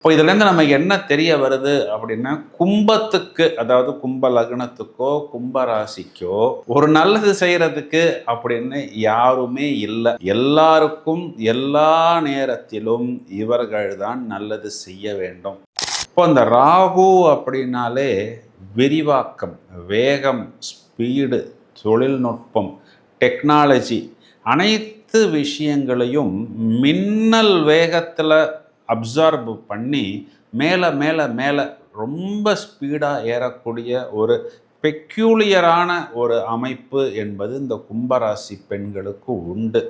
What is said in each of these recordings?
இப்போ இதுலேருந்து நம்ம என்ன தெரிய வருது அப்படின்னா கும்பத்துக்கு அதாவது கும்ப லக்னத்துக்கோ கும்ப ராசிக்கோ ஒரு நல்லது செய்யறதுக்கு அப்படின்னு யாருமே இல்லை. எல்லாருக்கும் எல்லா நேரத்திலும் இவர்கள் தான் நல்லது செய்ய வேண்டும். இப்போ அந்த ராகு அப்படின்னாலே விரிவாக்கம் வேகம் ஸ்பீடு தொழில்நுட்பம் டெக்னாலஜி அனைத்து விஷயங்களையும் மின்னல் வேகத்தில் அப்சார்ப் பண்ணி மேலே மேலே மேலே ரொம்ப ஸ்பீடாக ஏறக்கூடிய ஒரு பெக்யூலியரான ஒரு அமைப்பு என்பது இந்த கும்பராசி பெண்களுக்கு உண்டு.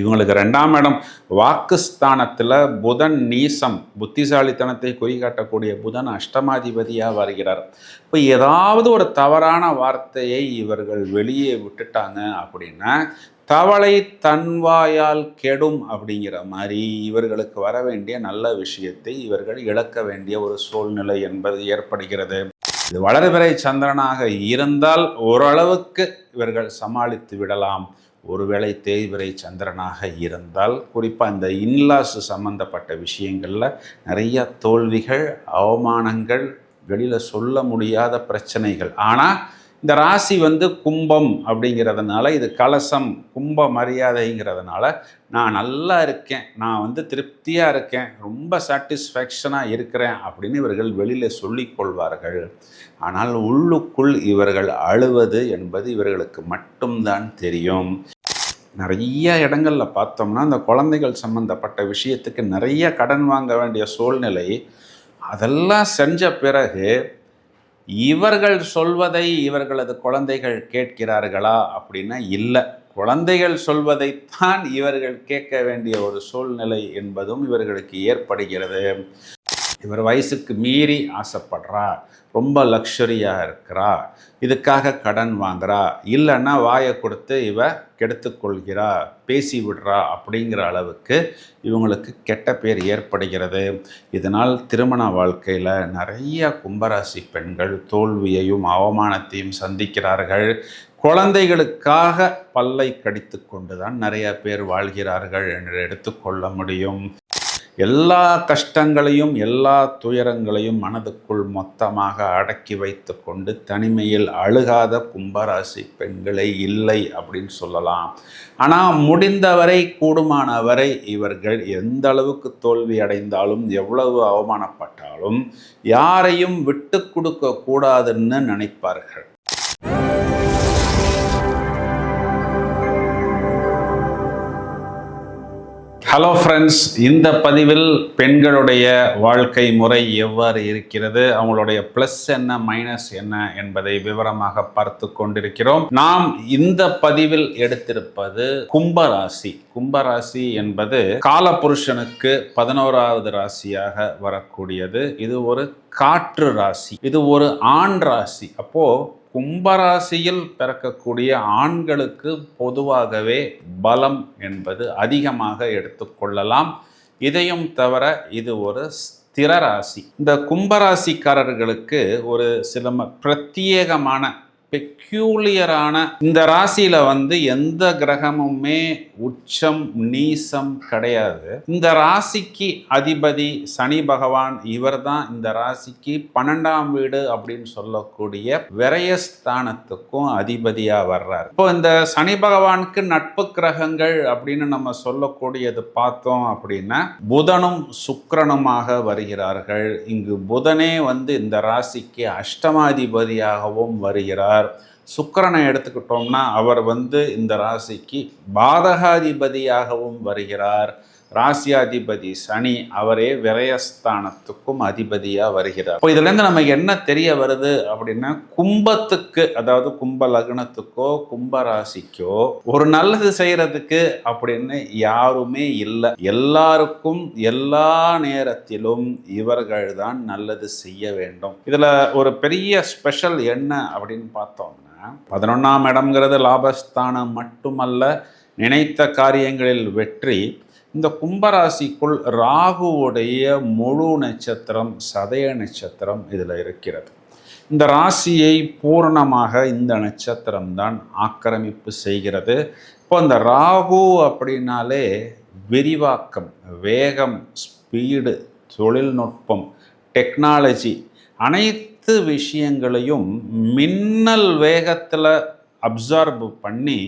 இவங்களுக்கு ரெண்டாம் இடம் வாக்குஸ்தானத்தில் புதன் நீசம் புத்திசாலித்தனத்தை குறிகாட்டக்கூடிய புதன் அஷ்டமாதிபதியாக வருகிறார். இப்போ ஏதாவது ஒரு தவறான வார்த்தையை இவர்கள் வெளியே விட்டுட்டாங்க அப்படின்னா தவளை தன்வாயால் கெடும் அப்படிங்கிற மாதிரி இவர்களுக்கு வர வேண்டிய நல்ல விஷயத்தை இவர்கள் இழக்க வேண்டிய ஒரு சூழ்நிலை என்பது ஏற்படுகிறது. இது வளர்பிறை சந்திரனாக இருந்தால் ஓரளவுக்கு இவர்கள் சமாளித்து விடலாம். ஒருவேளை தேய்வரை சந்திரனாக இருந்தால் குறிப்பாக இந்த இன்லாஸ் சம்பந்தப்பட்ட விஷயங்களில் நிறைய தோல்விகள் அவமானங்கள் வெளியில் சொல்ல முடியாத பிரச்சனைகள். ஆனால் இந்த ராசி வந்து கும்பம் அப்படிங்கிறதுனால இது கலசம் கும்ப மரியாதைங்கிறதுனால நான் நல்லா இருக்கேன் நான் வந்து திருப்தியாக இருக்கேன் ரொம்ப சாட்டிஸ்ஃபேக்ஷனாக இருக்கிறேன் அப்படின்னு இவர்கள் வெளியில் சொல்லிக்கொள்வார்கள் ஆனால் உள்ளுக்குள் இவர்கள் அழுவது என்பது இவர்களுக்கு மட்டும்தான் தெரியும். நிறைய இடங்களில் பார்த்தோம்னா அந்த குழந்தைகள் சம்மந்தப்பட்ட விஷயத்துக்கு நிறைய கடன் வாங்க வேண்டிய சூழ்நிலை அதெல்லாம் செஞ்ச பிறகு இவர்கள் சொல்வதை இவர்களது குழந்தைகள் கேட்கிறார்களா அப்படின்னா இல்லை. குழந்தைகள் சொல்வதைத்தான் இவர்கள் கேட்க வேண்டிய ஒரு சூழ்நிலை என்பதும் இவர்களுக்கு ஏற்படுகிறது. இவர் வயசுக்கு மீறி ஆசைப்படுறா ரொம்ப லக்ஸரியாக இருக்கிறா இதுக்காக கடன் வாங்குறா இல்லைன்னா வாயை கொடுத்து இவ கெடுத்துக்கொள்கிறா பேசி விடுறா அப்படிங்கிற அளவுக்கு இவங்களுக்கு கெட்ட பேர் ஏற்படுகிறது. இதனால் திருமண வாழ்க்கையில் நிறைய கும்பராசி பெண்கள் தோல்வியையும் அவமானத்தையும் சந்திக்கிறார்கள். குழந்தைகளுக்காக பல்லை கடித்து கொண்டு தான் நிறைய பேர் வாழ்கிறார்கள் என்று எடுத்துக்கொள்ள முடியும். எல்லா கஷ்டங்களையும் எல்லா துயரங்களையும் மனதுக்குள் மொத்தமாக அடக்கி வைத்து கொண்டு தனிமையில் அழுகாத கும்பராசி பெண்களே இல்லை அப்படின்னு சொல்லலாம். ஆனால் முடிந்தவரை கூடுமானவரை இவர்கள் எந்த அளவுக்கு தோல்வி அடைந்தாலும் எவ்வளவு அவமானப்பட்டாலும் யாரையும் விட்டு கொடுக்க கூடாதுன்னு நினைப்பார்கள். ஹலோ ஃப்ரெண்ட்ஸ் இந்த பதிவில் பெண்களுடைய வாழ்க்கை முறை எவ்வாறு இருக்கிறது? அவங்களுடைய ப்ளஸ் என்ன மைனஸ் என்ன என்பதை விவரமாக பார்த்து கொண்டிருக்கிறோம். நாம் இந்த பதிவில் எடுத்திருப்பது கும்பராசி. கும்பராசி என்பது காலபுருஷனுக்கு பதினோராவது ராசியாக வரக்கூடியது. இது ஒரு காற்று ராசி. இது ஒரு ஆண் ராசி. அப்போ கும்பராசியில் பிறக்கக்கூடிய ஆண்களுக்கு பொதுவாகவே பலம் என்பது அதிகமாக எடுத்துக்கொள்ளலாம் இதையும் தவிர இது ஒரு ஸ்திர ராசி. இந்த கும்பராசிக்காரர்களுக்கு ஒரு சில பிரத்யேகமான பெக்யூலியரான இந்த ராசியில வந்து எந்த கிரகமுமே உச்சம் நீசம் கிடையாது. இந்த ராசிக்கு அதிபதி சனி பகவான் இவர்தான் இந்த ராசிக்கு பன்னெண்டாம் வீடு அப்படின்னு சொல்லக்கூடிய விரயஸ்தானத்துக்கும் அதிபதியா வர்றார். இப்போ இந்த சனி பகவானுக்கு நட்பு கிரகங்கள் அப்படின்னு நம்ம சொல்லக்கூடியது பார்த்தோம் அப்படின்னா புதனும் சுக்கரனுமாக வருகிறார்கள். இங்கு புதனே வந்து இந்த ராசிக்கு அஷ்டமாதிபதியாகவும் வருகிறார். சுக்கரனை எடுத்துக்கிட்டோம்னா அவர் வந்து இந்த ராசிக்கு பாதகாதிபதியாகவும் வருகிறார். ராசியாதிபதி சனி அவரே விரயஸ்தானத்துக்கும் அதிபதியாக வருகிறார். இப்போ இதுலேருந்து நமக்கு என்ன தெரிய வருது அப்படின்னா கும்பத்துக்கு அதாவது கும்ப லக்னத்துக்கோ கும்ப ராசிக்கோ ஒரு நல்லது செய்கிறதுக்கு அப்படின்னு யாருமே இல்லை. எல்லாருக்கும் எல்லா நேரத்திலும் இவர்கள் தான் நல்லது செய்ய வேண்டும். இதில் ஒரு பெரிய ஸ்பெஷல் என்ன அப்படின்னு பார்த்தோம்னா பதினொன்றாம் இடம்ங்கிறது லாபஸ்தானம் மட்டுமல்ல நினைத்த காரியங்களில் வெற்றி இந்த கும்பராசிக்குள் ராகுவுடைய முழு நட்சத்திரம் சதய நட்சத்திரம் இதில் இருக்கிறது. இந்த ராசியை பூரணமாக இந்த நட்சத்திரம் தான் ஆக்கிரமிப்பு செய்கிறது. இப்போ இந்த ராகு அப்படின்னாலே விரிவாக்கம் வேகம் ஸ்பீடு தொழில்நுட்பம் டெக்னாலஜி அனைத்து விஷயங்களையும் மின்னல் வேகத்தில் அப்சார்ப் பண்ணி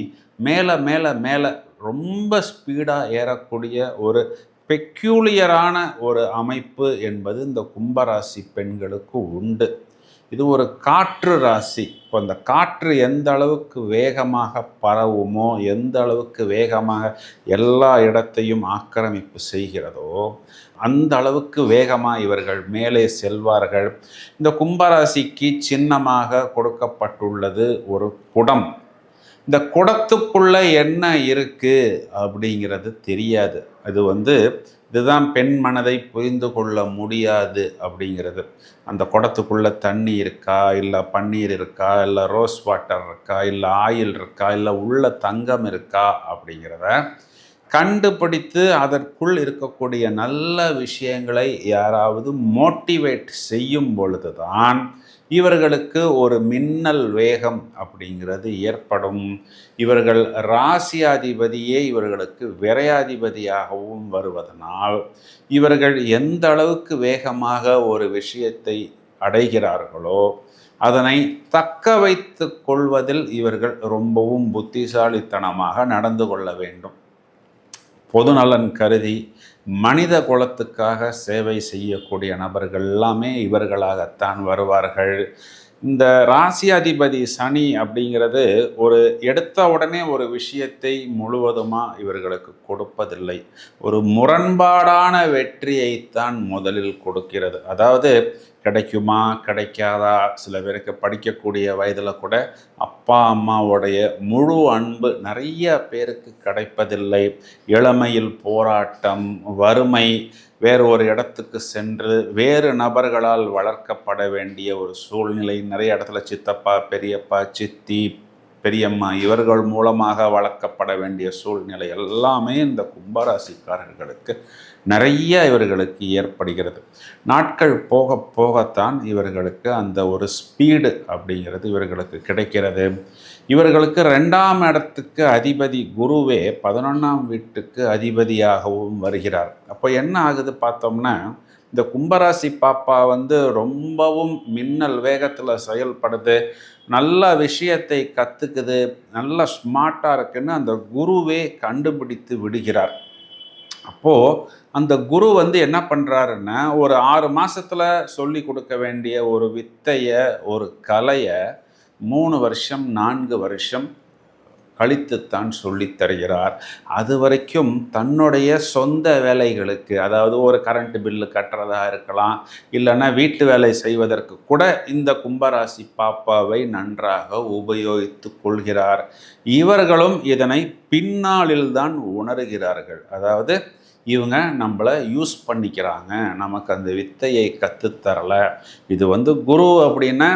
மேலே மேலே மேலே ரொம்ப ஸ்பீடாக ஏறக்கூடிய ஒரு பெக்யூலியரான ஒரு அமைப்பு என்பது இந்த கும்பராசி பெண்களுக்கு உண்டு. இது ஒரு காற்று ராசி. இப்போ அந்த காற்று எந்த அளவுக்கு வேகமாக பரவுமோ எந்த அளவுக்கு வேகமாக எல்லா இடத்தையும் ஆக்கிரமிப்பு செய்கிறதோ அந்த அளவுக்கு வேகமாக இவர்கள் மேலே செல்வார்கள். இந்த கும்பராசிக்கு சின்னமாக கொடுக்கப்பட்டுள்ளது ஒரு குடம். இந்த குடத்துக்குள்ள என்ன இருக்கு அப்படிங்கிறது தெரியாது. அது வந்து இதுதான் பெண் மனதை புரிந்து கொள்ள முடியாது அப்படிங்கிறது. அந்த குடத்துக்குள்ள தண்ணி இருக்கா? இல்லை பன்னீர் இருக்கா? இல்லை ரோஸ் வாட்டர் இருக்கா? இல்லை ஆயில் இருக்கா? இல்லை உள்ள தங்கம் இருக்கா? அப்படிங்கிறத கண்டுபிடித்து அதற்குள் இருக்கக்கூடிய நல்ல விஷயங்களை யாராவது மோட்டிவேட் செய்யும் பொழுதுதான் இவர்களுக்கு ஒரு மின்னல் வேகம் அப்படிங்கிறது ஏற்படும். இவர்கள் ராசியாதிபதியே இவர்களுக்கு விரையாதிபதியாகவும் வருவதனால் இவர்கள் எந்த அளவுக்கு வேகமாக ஒரு விஷயத்தை அடைகிறார்களோ அதனை தக்க வைத்து கொள்வதில் இவர்கள் ரொம்பவும் புத்திசாலித்தனமாக நடந்து கொள்ள வேண்டும். பொதுநலன் கருதி மனித குலத்துக்காக சேவை செய்யக்கூடிய நபர்கள் எல்லாமே இவர்களாகத்தான் வருவார்கள். இந்த ராசியாதிபதி சனி அப்படிங்கிறது ஒரு எடுத்த உடனே ஒரு விஷயத்தை முழுவதுமாக இவர்களுக்கு கொடுப்பதில்லை. ஒரு முரண்பாடான வெற்றியைத்தான் முதலில் கொடுக்கிறது. அதாவது கிடைக்குமா கிடைக்காதா? சில பேருக்கு படிக்கக்கூடிய வயதில் கூட அப்பா அம்மாவுடைய முழு அன்பு நிறைய பேருக்கு கிடைப்பதில்லை. இளமையில் போராட்டம் வறுமை வேறு ஒரு இடத்துக்கு சென்று வேறு நபர்களால் வளர்க்கப்பட வேண்டிய ஒரு சூழ்நிலை. நிறைய இடத்துல சித்தப்பா பெரியப்பா சித்தி பெரியம்மா இவர்கள் மூலமாக வளர்க்கப்பட வேண்டிய சூழ்நிலை. எல்லாமே இந்த கும்பராசிக்காரர்களுக்கு நிறைய இவர்களுக்கு ஏற்படுகிறது. நாட்கள் போக போகத்தான் இவர்களுக்கு அந்த ஒரு ஸ்பீடு அப்படிங்கிறது இவர்களுக்கு கிடைக்கிறது. இவர்களுக்கு ரெண்டாம் இடத்துக்கு அதிபதி குருவே பதினொன்றாம் வீட்டுக்கு அதிபதியாகவும் வருகிறார். அப்போ என்ன ஆகுது பார்த்தோம்னா இந்த கும்பராசி பாப்பா வந்து ரொம்பவும் மின்னல் வேகத்தில் செயல்படுது. நல்ல விஷயத்தை கற்றுக்குது நல்ல ஸ்மார்ட்டாக இருக்குன்னு அந்த குருவே கண்டுபிடித்து விடுகிறார். அப்போது அந்த குரு வந்து என்ன பண்ணுறாருன்னா ஒரு ஆறு மாதத்தில் சொல்லி கொடுக்க வேண்டிய ஒரு வித்தையை ஒரு கலையை மூணு வருஷம் நான்கு வருஷம் கழித்துத்தான் சொல்லித் தருகிறார். அது வரைக்கும் தன்னுடைய சொந்த வேலைகளுக்கு அதாவது ஒரு கரண்ட் பில்லு கட்டுறதா இருக்கலாம் இல்லைன்னா வீட்டு வேலை செய்வதற்கு கூட இந்த கும்பராசி பாப்பாவை நன்றாக உபயோகித்து கொள்கிறார். இவர்களும் இதனை பின்னாளில் தான் உணர்கிறார்கள். அதாவது இவங்க நம்மளை யூஸ் பண்ணிக்கிறாங்க. நமக்கு அந்த வித்தையை கற்றுத்தரலை இது வந்து குரு அப்படின்னா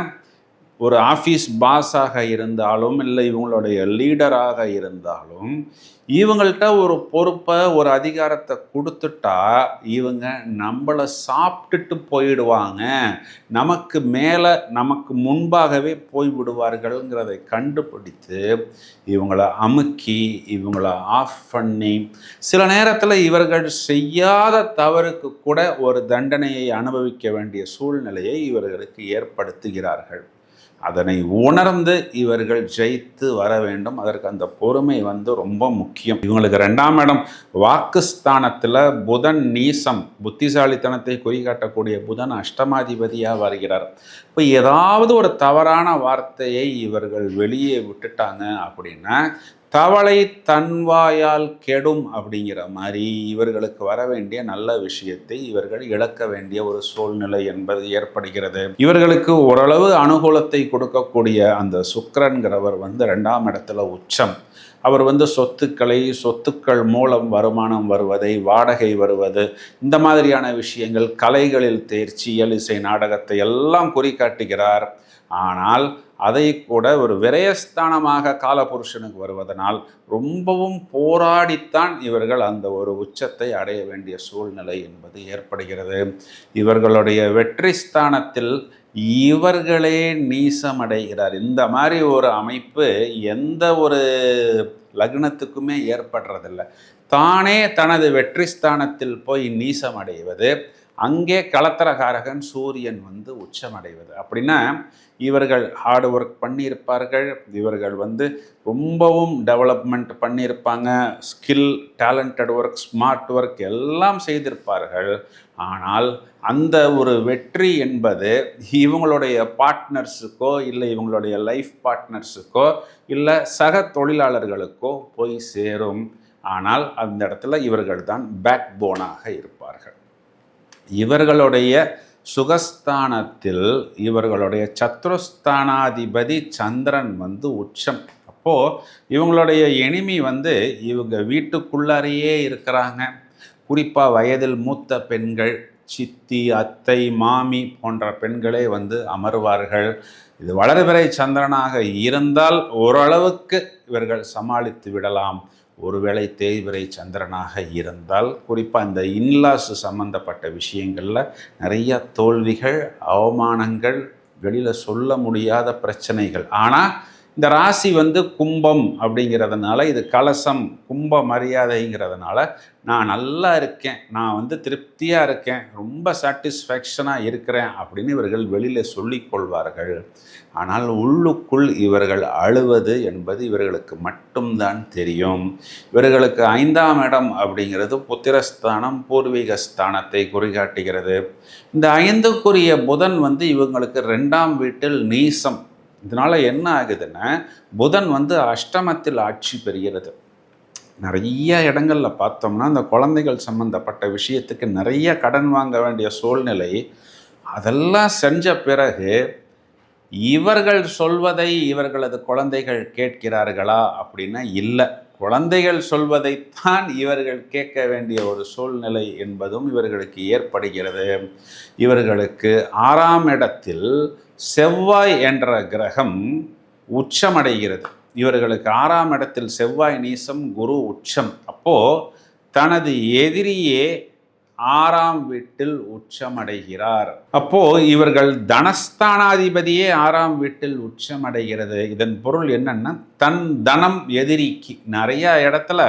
ஒரு ஆஃபீஸ் பாஸாக இருந்தாலும் இல்லை இவங்களுடைய லீடராக இருந்தாலும் இவங்கள்ட்ட ஒரு பொறுப்பை ஒரு அதிகாரத்தை கொடுத்துட்டா இவங்க நம்மளை சாப்பிட்டுட்டு போயிடுவாங்க. நமக்கு மேலே நமக்கு முன்பாகவே போய்விடுவார்கள்ங்கிறதை கண்டுபிடித்து இவங்கள அமுக்கி இவங்கள ஆஃப் பண்ணி சில நேரத்தில் இவர்கள் செய்யாத தவறுக்கு கூட ஒரு தண்டனையை அனுபவிக்க வேண்டிய சூழ்நிலையை இவர்களுக்கு ஏற்படுத்துகிறார்கள். அதனை உணர்ந்து இவர்கள் ஜெயித்து வர வேண்டும். அதற்கு அந்த பொறுமை வந்து ரொம்ப முக்கியம். இவங்களுக்கு ரெண்டாம் இடம் வாக்குஸ்தானத்தில் புதன் நீசம் புத்திசாலித்தனத்தை குறிகாட்டக்கூடிய புதன் அஷ்டமாதிபதியாக வருகிறார். இப்போ ஏதாவது ஒரு தவறான வார்த்தையை இவர்கள் வெளியே விட்டுட்டாங்க அப்படின்னா தவளை தன்வாயால் கெடும் அப்படிங்கிற மாதிரி இவர்களுக்கு வர வேண்டிய நல்ல விஷயத்தை இவர்கள் இழக்க வேண்டிய ஒரு சூழ்நிலை என்பது ஏற்படுகிறது. இவர்களுக்கு ஓரளவு அனுகூலத்தை கொடுக்கக்கூடிய அந்த சுக்கரன்கிறவர் வந்து ரெண்டாம் இடத்துல உச்சம். அவர் வந்து சொத்துக்களை சொத்துக்கள் மூலம் வருமானம் வருவதை வாடகை வருவது இந்த மாதிரியான விஷயங்கள் கலைகளில் தேர்ச்சி இசை நாடகத்தை எல்லாம் குறிக்காட்டுகிறார் ஆனால் அதை கூட ஒரு விரயஸ்தானமாக காலபுருஷனுக்கு வருவதனால் ரொம்பவும் போராடித்தான் இவர்கள் அந்த ஒரு உச்சத்தை அடைய வேண்டிய சூழ்நிலை என்பது ஏற்படுகிறது. இவர்களுடைய வெற்றி ஸ்தானத்தில் இவர்களே நீசமடைகிறார். இந்த மாதிரி ஒரு அமைப்பு எந்த ஒரு லக்னத்துக்குமே ஏற்படுறதில்ல. தானே தனது வெற்றி ஸ்தானத்தில் போய் நீசமடைவது. அங்கே கலத்தரகாரகன் சூரியன் வந்து உச்சமடைவது. அப்படின்னா இவர்கள் ஹார்ட் ஒர்க் பண்ணியிருப்பார்கள். இவர்கள் வந்து ரொம்பவும் டெவலப்மெண்ட் பண்ணியிருப்பாங்க. Skill talented work smart work எல்லாம் செய்திருப்பார்கள். ஆனால் அந்த ஒரு வெற்றி என்பது இவங்களுடைய பார்ட்னர்ஸுக்கோ இல்லை இவங்களுடைய லைஃப் பார்ட்னர்ஸுக்கோ இல்லை சக தொழிலாளர்களுக்கோ போய் சேரும். ஆனால் அந்த இடத்துல இவர்கள் தான் பேக் போனாக இருப்பார்கள். இவர்களுடைய சுகஸ்தானத்தில் இவர்களுடைய சத்ருஸ்தானாதிபதி சந்திரன் வந்து உச்சம். அப்போது இவங்களுடைய எனிமி வந்து இவங்க வீட்டுக்குள்ளாரையே இருக்கிறாங்க. குறிப்பாக வயதில் மூத்த பெண்கள் சித்தி அத்தை மாமி போன்ற பெண்களே வந்து அமர்வார்கள். இது வளர்பிறை சந்திரனாக இருந்தால் ஓரளவுக்கு இவர்கள் சமாளித்து விடலாம். ஒருவேளை தேய்விரை சந்திரனாக இருந்தால் குறிப்பாக இந்த இன்லாஸ் சம்மந்தப்பட்ட விஷயங்களில் நிறைய தோல்விகள் அவமானங்கள் வெளியில் சொல்ல முடியாத பிரச்சனைகள். ஆனால் இந்த ராசி வந்து கும்பம் அப்படிங்கிறதுனால இது கலசம் கும்ப மரியாதைங்கிறதுனால நான் நல்லா இருக்கேன் நான் வந்து திருப்தியாக இருக்கேன் ரொம்ப சாட்டிஸ்ஃபேக்ஷனாக இருக்கிறேன் அப்படின்னு இவர்கள் வெளியில் சொல்லிக்கொள்வார்கள் ஆனால் உள்ளுக்குள் இவர்கள் அழுவது என்பது இவர்களுக்கு மட்டும்தான் தெரியும். இவர்களுக்கு ஐந்தாம் இடம் அப்படிங்கிறது புத்திரஸ்தானம் பூர்வீக ஸ்தானத்தை குறிகாட்டுகிறது. இந்த ஐந்துக்குரிய புதன் வந்து இவங்களுக்கு ரெண்டாம் வீட்டில் நீசம் இதனால் என்ன ஆகுதுன்னா புதன் வந்து அஷ்டமத்தில் ஆட்சி பெறுகிறது. நிறைய இடங்களில் பார்த்தோம்னா அந்த குழந்தைகள் சம்மந்தப்பட்ட விஷயத்துக்கு நிறைய கடன் வாங்க வேண்டிய சூழ்நிலை. அதெல்லாம் செஞ்ச பிறகு இவர்கள் சொல்வதை இவர்களது குழந்தைகள் கேட்கிறார்களா அப்படின்னா இல்லை. குழந்தைகள் சொல்வதைத்தான் இவர்கள் கேட்க வேண்டிய ஒரு சூழ்நிலை என்பதும் இவர்களுக்கு ஏற்படுகிறது. இவர்களுக்கு ஆறாம் இடத்தில் செவ்வாய் என்ற கிரகம் உச்சமடைகிறது. இவர்களுக்கு ஆறாம் இடத்தில் செவ்வாய் நீசம் குரு உச்சம். அப்போ தனது எதிரியே ஆறாம் வீட்டில் உச்சமடைகிறார். அப்போ இவர்கள் தனஸ்தானாதிபதியே ஆறாம் வீட்டில் உச்சமடைகிறது. இதன் பொருள் என்னன்னா தன் தனம் எதிரிக்கு. நிறைய இடத்துல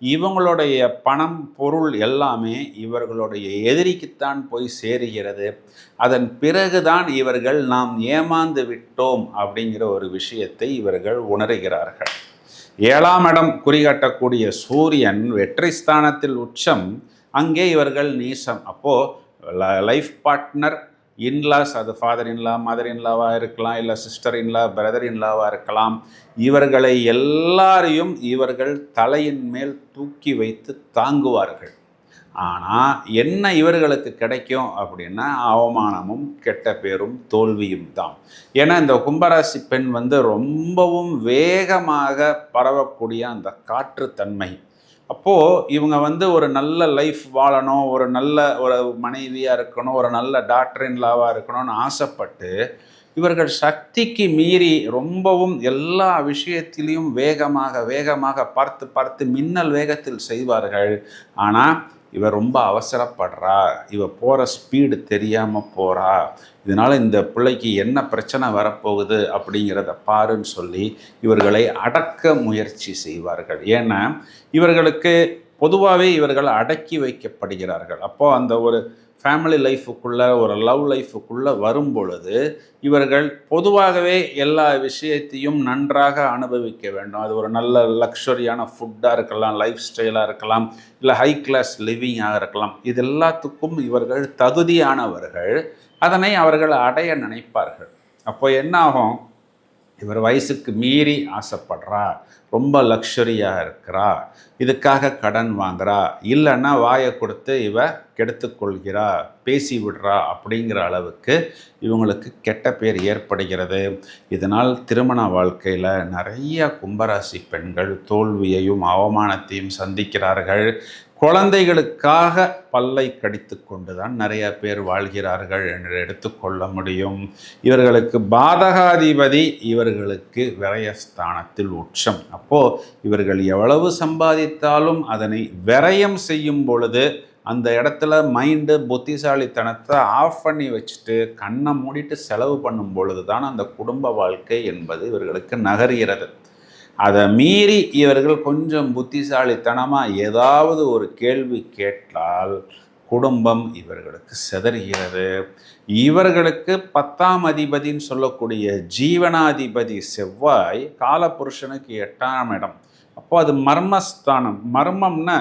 இவங்களுடைய பணம் பொருள் எல்லாமே இவர்களுடைய எதிரிக்குத்தான் போய் சேருகிறது. அதன் பிறகுதான் இவர்கள் நாம் ஏமாந்து விட்டோம் அப்படிங்கிற ஒரு விஷயத்தை இவர்கள் உணர்கிறார்கள். ஏழாம் இடம் குறிகாட்டக்கூடிய சூரியன் வெற்றி ஸ்தானத்தில் உச்சம் அங்கே இவர்கள் நீசம். அப்போது லைஃப் பார்ட்னர் இன்லாஸ் அது ஃபாதர் இன்லா மதர் இன்லாவாக இருக்கலாம் இல்லை சிஸ்டர் இன்லா பிரதர் இன்லாவாக இருக்கலாம். இவர்களை எல்லாரையும் இவர்கள் தலையின் மேல் தூக்கி வைத்து தாங்குவார்கள். ஆனால் என்ன இவர்களுக்கு கிடைக்கும் அப்படின்னா அவமானமும் கெட்ட பேரும் தோல்வியும் தான். ஏன்னா இந்த கும்பராசி பெண் வந்து ரொம்பவும் வேகமாக பரவக்கூடிய அந்த காற்றுத்தன்மை. அப்போது இவங்க வந்து ஒரு நல்ல லைஃப் வாழணும் ஒரு நல்ல ஒரு மனைவியாக இருக்கணும் ஒரு நல்ல டாக்டர் லாவாக இருக்கணும்னு ஆசைப்பட்டு இவர்கள் சக்திக்கு மீறி ரொம்பவும் எல்லா விஷயத்திலையும் வேகமாக வேகமாக பார்த்து பார்த்து மின்னல் வேகத்தில் செய்வார்கள். ஆனால் இவ ரொம்ப அவசரப்படுறா. இவ போகிற ஸ்பீடு தெரியாமல் போகிறா இதனால் இந்த பிள்ளைக்கு என்ன பிரச்சனை வரப்போகுது அப்படிங்கிறத பாருன்னு சொல்லி இவர்களை அடக்க முயற்சி செய்வார்கள். ஏன்னா இவர்களுக்கு பொதுவாகவே இவர்கள் அடக்கி வைக்கப்படுகிறார்கள். அப்போது அந்த ஒரு ஃபேமிலி லைஃபுக்குள்ளே ஒரு லவ் லைஃபுக்குள்ளே வரும் பொழுது இவர்கள் பொதுவாகவே எல்லா விஷயத்தையும் நன்றாக அனுபவிக்க வேண்டும். அது ஒரு நல்ல லக்ஸரியான ஃபுட்டாக இருக்கலாம் லைஃப் ஸ்டைலாக இருக்கலாம் இல்லை ஹை கிளாஸ் லிவிங்காக இருக்கலாம். இது எல்லாத்துக்கும் இவர்கள் தகுதியானவர்கள். அதனை அவர்கள் அடைய நினைப்பார்கள். அப்போ என்ன ஆகும் இவர் வயசுக்கு மீறி ஆசைப்படுறா ரொம்ப லக்ஷரியாக இருக்கிறா இதுக்காக கடன் வாங்குறா இல்லைன்னா வாயை கொடுத்து இவ கெடுத்துக்கொள்கிறா பேசி விடுறா அப்படிங்கிற அளவுக்கு இவங்களுக்கு கெட்ட பேர் ஏற்படுகிறது. இதனால் திருமண வாழ்க்கையில் நிறைய கும்பராசி பெண்கள் தோல்வியையும் அவமானத்தையும் சந்திக்கிறார்கள். குழந்தைகளுக்காக பல்லை கடித்து கொண்டு தான் நிறைய பேர் வாழ்கிறார்கள் என்று எடுத்துக்கொள்ள முடியும். இவர்களுக்கு பாதகாதிபதி இவர்களுக்கு விரயஸ்தானத்தில் உச்சம். அப்போது இவர்கள் எவ்வளவு சம்பாதித்தாலும் அதனை விரயம் செய்யும் பொழுது அந்த இடத்துல மைண்டு புத்திசாலித்தனத்தை ஆஃப் பண்ணி வச்சுட்டு கண்ணை மூடிட்டு செலவு பண்ணும் பொழுது தான் அந்த குடும்ப வாழ்க்கை என்பது இவர்களுக்கு நகர்கிறது. அதை மீறி இவர்கள் கொஞ்சம் புத்திசாலித்தனமாக ஏதாவது ஒரு கேள்வி கேட்டால் குடும்பம் இவர்களுக்கு செதறுகிறது. இவர்களுக்கு பத்தாம் அதிபதின்னு சொல்லக்கூடிய ஜீவனாதிபதி செவ்வாய் காலபுருஷனுக்கு எட்டாம் இடம். அப்போ அது மர்மஸ்தானம். மர்மம்னா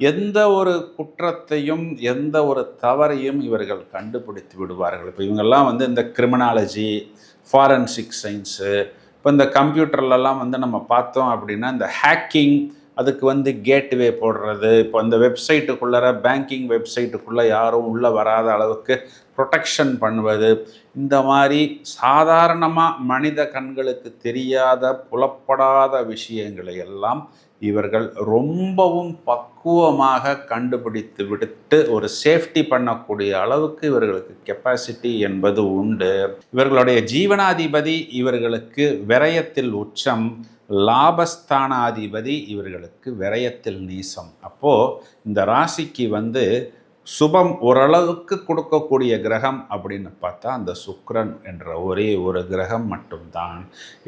எந்த ஒரு குற்றத்தையும் எந்த ஒரு தவறையும் இவர்கள் கண்டுபிடித்து விடுவார்கள். இப்போ இவங்கெல்லாம் வந்து இந்த கிரிமினாலஜி ஃபாரன்சிக் சயின்ஸு இப்போ இந்த கம்ப்யூட்டர்லலாம் வந்து நம்ம பார்த்தோம் அப்படின்னா இந்த ஹேக்கிங் அதுக்கு வந்து கேட்வே போடுறது. இப்போ அந்த வெப்சைட்டுக்குள்ளார பேங்கிங் வெப்சைட்டுக்குள்ளே யாரும் உள்ளே வராத அளவுக்கு ப்ரொடெக்ஷன் பண்ணுவது. இந்த மாதிரி சாதாரணமாக மனித கண்களுக்கு தெரியாத புலப்படாத விஷயங்களை எல்லாம் இவர்கள் ரொம்பவும் பக்குவமாக கண்டுபிடித்து விடுத்து ஒரு சேஃப்டி பண்ணக்கூடிய அளவுக்கு இவர்களுக்கு கெப்பாசிட்டி என்பது உண்டு. இவர்களுடைய ஜீவனாதிபதி இவர்களுக்கு விரயத்தில் உச்சம் லாபஸ்தானாதிபதி இவர்களுக்கு விரயத்தில் நீசம். அப்போது இந்த ராசிக்கு வந்து சுபம் ஓரளவுக்கு கொடுக்கக்கூடிய கிரகம் அப்படின்னு பார்த்தா அந்த சுக்ரன் என்ற ஒரே ஒரு கிரகம் மட்டும்தான்.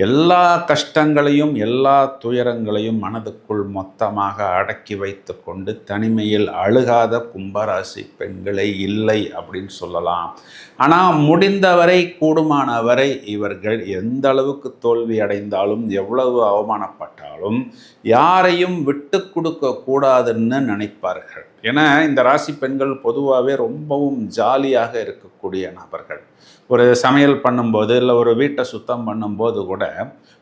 எல்லா கஷ்டங்களையும் எல்லா துயரங்களையும் மனதுக்குள் மொத்தமாக அடக்கி வைத்து கொண்டு தனிமையில் அழுகாத கும்பராசி பெண்களே இல்லை அப்படின்னு சொல்லலாம். ஆனால் முடிந்தவரை கூடுமானவரை இவர்கள் எந்த அளவுக்கு தோல்வி அடைந்தாலும் எவ்வளவு அவமானப்பட்டாலும் யாரையும் விட்டு கொடுக்க கூடாதுன்னு நினைப்பார்கள். ஏன்னா இந்த ராசி பெண்கள் பொதுவாகவே ரொம்பவும் ஜாலியாக இருக்கக்கூடிய நபர்கள். ஒரு சமையல் பண்ணும்போது இல்லை ஒரு வீட்டை சுத்தம் பண்ணும்போது கூட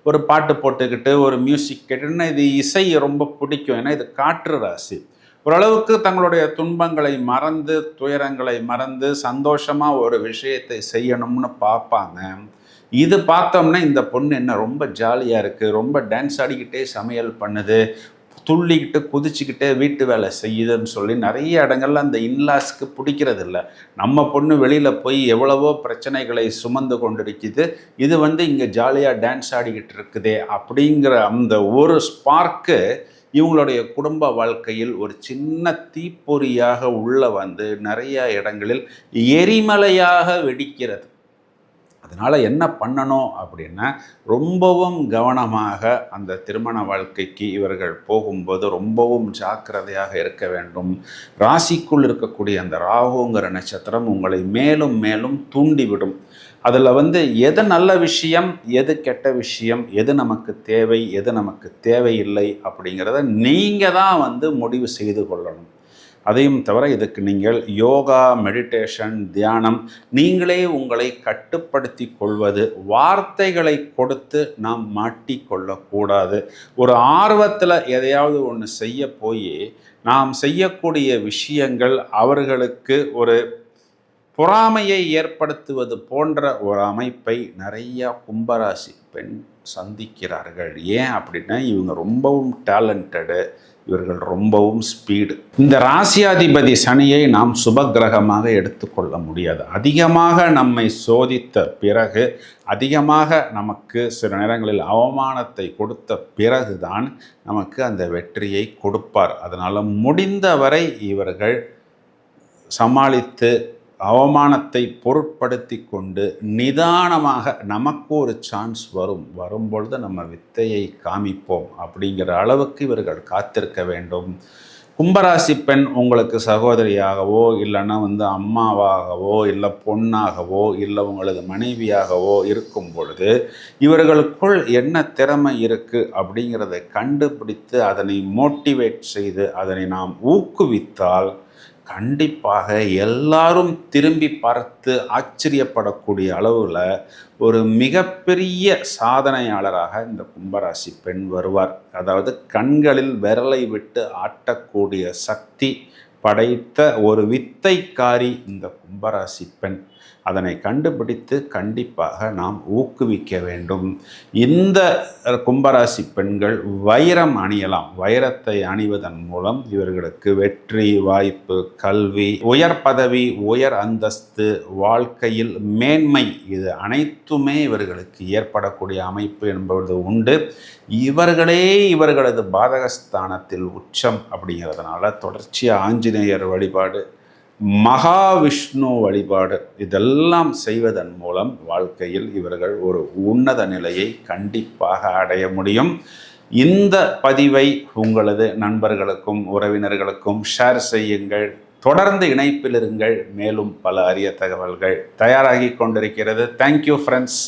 ஒரு பாட்டு போட்டுக்கிட்டு ஒரு மியூசிக் கேட்டுன்னா இது இசை ரொம்ப பிடிக்கும். ஏன்னா இது காற்று ராசி. ஓரளவுக்கு தங்களுடைய துன்பங்களை மறந்து துயரங்களை மறந்து சந்தோஷமாக ஒரு விஷயத்தை செய்யணும்னு பார்ப்பாங்க. இது பார்த்தோம்னா இந்த பொண்ணு என்ன ரொம்ப ஜாலியாக இருக்குது ரொம்ப டான்ஸ் ஆடிக்கிட்டே சமையல் பண்ணுது துள்ளிக்கிட்டு குதிச்சுக்கிட்டே வீட்டு வேலை செய்யுதுன்னு சொல்லி நிறைய இடங்கள்ல அந்த இன்லாஸ்க்கு பிடிக்கிறது இல்லை நம்ம பொண்ணு வெளியில் போய் எவ்வளவோ பிரச்சனைகளை சுமந்து கொண்டிருக்குது. இது வந்து இங்கே ஜாலியாக டான்ஸ் ஆடிக்கிட்டு இருக்குதே அப்படிங்கிற அந்த ஒரு ஸ்பார்க்கு இவங்களுடைய குடும்ப வாழ்க்கையில் ஒரு சின்ன தீப்பொறியாக உள்ள வந்து நிறைய இடங்களில் எரிமலையாக வெடிக்கிறது. அதனால் என்ன பண்ணணும் அப்படின்னா ரொம்பவும் கவனமாக அந்த திருமண வாழ்க்கைக்கு இவர்கள் போகும்போது ரொம்பவும் ஜாக்கிரதையாக இருக்க வேண்டும். ராசிக்குள் இருக்கக்கூடிய அந்த ராகுங்கிற நட்சத்திரம் உங்களை மேலும் மேலும் தூண்டிவிடும். அதில் வந்து எது நல்ல விஷயம் எது கெட்ட விஷயம் எது நமக்கு தேவை எது நமக்கு தேவையில்லை அப்படிங்கிறத நீங்கள் தான் வந்து முடிவு செய்து கொள்ளணும். அதையும் தவிர இதுக்கு நீங்கள் யோகா மெடிடேஷன் தியானம் நீங்களே உங்களை கட்டுப்படுத்தி கொள்வது வார்த்தைகளை கொடுத்து நாம் மாட்டிக்கொள்ளக்கூடாது ஒரு ஆர்வத்தில் எதையாவது ஒன்று செய்ய போய் நாம் செய்யக்கூடிய விஷயங்கள் அவர்களுக்கு ஒரு பொறாமையை ஏற்படுத்துவது போன்ற ஒரு அமைப்பை நிறையா கும்பராசி பெண் சந்திக்கிறார்கள். ஏன் அப்படின்னா இவங்க ரொம்பவும் டேலண்டடு இவர்கள் ரொம்பவும் ஸ்பீடு இந்த ராசியாதிபதி சனியை நாம் சுபகிரகமாக எடுத்துக்கொள்ள முடியாது. அதிகமாக நம்மை சோதித்த பிறகு அதிகமாக நமக்கு சில நேரங்களில் அவமானத்தை கொடுத்த பிறகுதான் நமக்கு அந்த வெற்றியை கொடுப்பார். அதனால் முடிந்தவரை இவர்கள் சமாளித்து அவமானத்தை பொருட்படுத்தி கொண்டு நிதானமாக நமக்கு ஒரு சான்ஸ் வரும். வரும்பொழுது நம்ம வித்தையை காமிப்போம் அப்படிங்கிற அளவுக்கு இவர்கள் காத்திருக்க வேண்டும். கும்பராசி பெண் உங்களுக்கு சகோதரியாகவோ இல்லைன்னா வந்து அம்மாவாகவோ இல்லை பொண்ணாகவோ இல்லை உங்களது மனைவியாகவோ இருக்கும் பொழுது இவர்களுக்குள் என்ன திறமை இருக்குது அப்படிங்கிறத கண்டுபிடித்து அதனை மோட்டிவேட் செய்து அதனை நாம் ஊக்குவித்தால் கண்டிப்பாக எல்லாரும் திரும்பி பார்த்து ஆச்சரியப்படக்கூடிய அளவில் ஒரு மிகப்பெரிய சாதனையாளராக இந்த கும்பராசி பெண் வருவார். அதாவது கண்களில் விரலை விட்டு ஆட்டக்கூடிய சக்தி படைத்த ஒரு வித்தைக்காரி இந்த கும்பராசி பெண். அதனை கண்டுபிடித்து கண்டிப்பாக நாம் ஊக்குவிக்க வேண்டும். இந்த கும்பராசி பெண்கள் வைரம் அணியலாம். வைரத்தை அணிவதன் மூலம் இவர்களுக்கு வெற்றி வாய்ப்பு கல்வி உயர் பதவி உயர் அந்தஸ்து வாழ்க்கையில் மேன்மை இது அனைத்துமே இவர்களுக்கு ஏற்படக்கூடிய அமைப்பு என்பது உண்டு. இவர்களே இவர்களது பாதகஸ்தானத்தில் உச்சம் அப்படிங்கிறதுனால தொடர்ச்சியாக ஆஞ்சநேயர் வழிபாடு மகாவிஷ்ணு வழிபாடு இதெல்லாம் செய்வதன் மூலம் வாழ்க்கையில் இவர்கள் ஒரு உன்னத நிலையை கண்டிப்பாக அடைய முடியும். இந்த பதிவை உங்களது நண்பர்களுக்கும் உறவினர்களுக்கும் ஷேர் செய்யுங்கள். தொடர்ந்து இணைப்பில் இருங்கள். மேலும் பல அரிய தகவல்கள் தயாராகி கொண்டிருக்கிறது. Thank you friends